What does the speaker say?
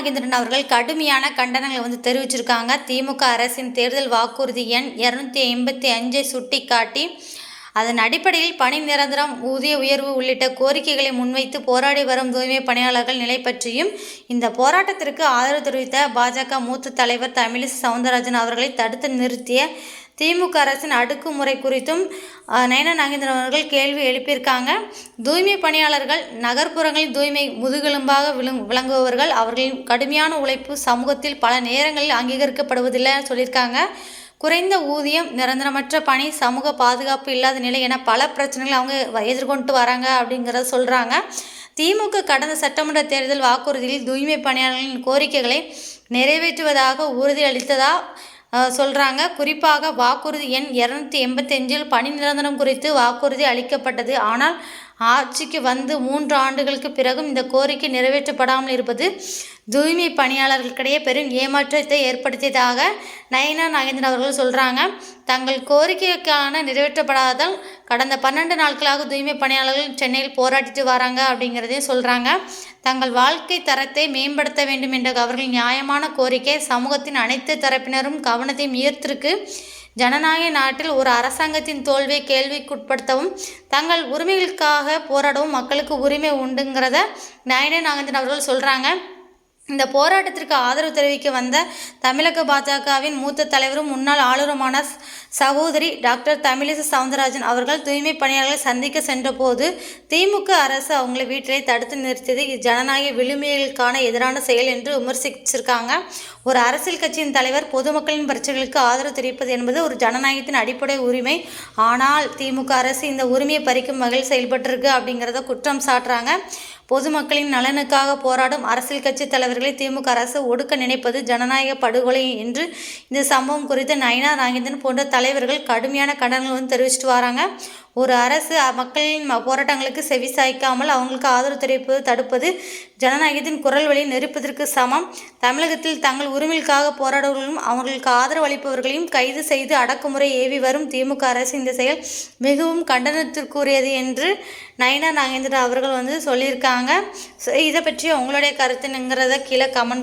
நாகேந்திரன் அவர்கள் கடுமையான கண்டனங்களை வந்து தெரிவிச்சிருக்காங்க. திமுக அரசின் தேர்தல் வாக்குறுதி எண் இரநூத்தி ஐம்பத்தி அஞ்சை சுட்டிக்காட்டி அதன் அடிப்படையில் பணி நிரந்தரம் ஊதிய உயர்வு உள்ளிட்ட கோரிக்கைகளை முன்வைத்து போராடி வரும் தூய்மை பணியாளர்கள் நிலை பற்றியும் இந்த போராட்டத்திற்கு ஆதரவு தெரிவித்த பாஜக மூத்த தலைவர் தமிழிசை சவுந்தரராஜன் அவர்களை தடுத்து நிறுத்திய திமுக அரசின் அடுக்குமுறை குறித்தும் நயன நாகேந்திரன் அவர்கள் கேள்வி எழுப்பியிருக்காங்க. தூய்மை பணியாளர்கள் நகர்ப்புறங்களில் தூய்மை முதுகெலும்பாக விளங் விளங்குபவர்கள் அவர்களின் கடுமையான உழைப்பு சமூகத்தில் பல நேரங்களில் அங்கீகரிக்கப்படுவதில்லை சொல்லியிருக்காங்க. குறைந்த ஊதியம் நிரந்தரமற்ற பணி சமூக பாதுகாப்பு இல்லாத நிலை என பல பிரச்சனைகள் அவங்க எதிர்கொண்டு வராங்க அப்படிங்கிறத சொல்கிறாங்க திமுக கடந்த சட்டமன்ற தேர்தல் வாக்குறுதியில் தூய்மை பணியாளர்களின் கோரிக்கைகளை நிறைவேற்றுவதாக உறுதியளித்ததா சொல்கிறாங்க குறிப்பாக வாக்குறுதி எண் இரநூத்தி எண்பத்தஞ்சில் பணி நிரந்தரம் குறித்து வாக்குறுதி அளிக்கப்பட்டது. ஆனால் ஆட்சிக்கு வந்து மூன்று ஆண்டுகளுக்கு பிறகும் இந்த கோரிக்கை நிறைவேற்றப்படாமல் இருப்பது தூய்மை பணியாளர்களுக்கிடையே பெரும் ஏமாற்றத்தை ஏற்படுத்தியதாக நயனா நாகேந்திரன் அவர்கள் சொல்கிறாங்க தங்கள் கோரிக்கைக்கான நிறைவேற்றப்படாததால் கடந்த பன்னெண்டு நாட்களாக தூய்மை பணியாளர்கள் சென்னையில் போராடிட்டு வராங்க அப்படிங்கிறதையும் சொல்கிறாங்க தங்கள் வாழ்க்கை தரத்தை மேம்படுத்த வேண்டும் என்ற அவர்கள் நியாயமான கோரிக்கை சமூகத்தின் அனைத்து தரப்பினரும் கவனத்தையும் ஈர்த்திருக்கு. ஜனநாயக நாட்டில் ஒரு அரசாங்கத்தின் தோல்வியை கேள்விக்குட்படுத்தவும் தங்கள் உரிமைகளுக்காக போராடவும் மக்களுக்கு உரிமை உண்டுங்கிறத நயனே நாகந்தன் அவர்கள் சொல்கிறாங்க இந்த போராட்டத்திற்கு ஆதரவு தெரிவிக்க வந்த தமிழக பாஜகவின் மூத்த தலைவரும் முன்னாள் ஆளுநருமான சகோதரி டாக்டர் தமிழிசை சவுந்தரராஜன் அவர்கள் தூய்மை பணியாளர்களை சந்திக்க சென்றபோது திமுக அரசு அவங்களை வீட்டிலே தடுத்து நிறுத்தியது. இது ஜனநாயக விழுமைகளுக்கான எதிரான செயல் என்று விமர்சிச்சிருக்காங்க. ஒரு அரசியல் கட்சியின் தலைவர் பொதுமக்களின் பிரச்சனைகளுக்கு ஆதரவு தெரிவிப்பது என்பது ஒரு ஜனநாயகத்தின் அடிப்படை உரிமை. ஆனால் திமுக அரசு இந்த உரிமையை பறிக்கும் வகையில் செயல்பட்டிருக்கு அப்படிங்கிறத குற்றம் சாட்டுறாங்க. பொதுமக்களின் நலனுக்காக போராடும் அரசியல் கட்சி தலைவர்களை திமுக அரசு ஒடுக்க நினைப்பது ஜனநாயக படுகொலை என்று இந்த சம்பவம் குறித்து நயனா நாகேந்திரன் போன்ற தலைவர்கள் கடுமையான கண்டனங்கள் வந்து தெரிவிச்சிட்டு வராங்க. ஒரு அரசு மக்களின் போராட்டங்களுக்கு செவி சாய்க்காமல் அவங்களுக்கு ஆதரவு தெரிவிப்பது தடுப்பது ஜனநாயகத்தின் குரல் வழியை நெருப்பதற்கு சமம். தமிழகத்தில் தங்கள் உரிமைகளுக்காக போராடுவர்களும் அவர்களுக்கு ஆதரவு அளிப்பவர்களையும் கைது செய்து அடக்குமுறை ஏவி வரும் திமுக அரசு இந்த செயல் மிகவும் கண்டனத்திற்குரியது என்று நயனா நாகேந்திரா அவர்கள் வந்து சொல்லியிருக்காங்க. இதை பற்றி உங்களுடைய கருத்துங்கிறத கீழே கமெண்ட்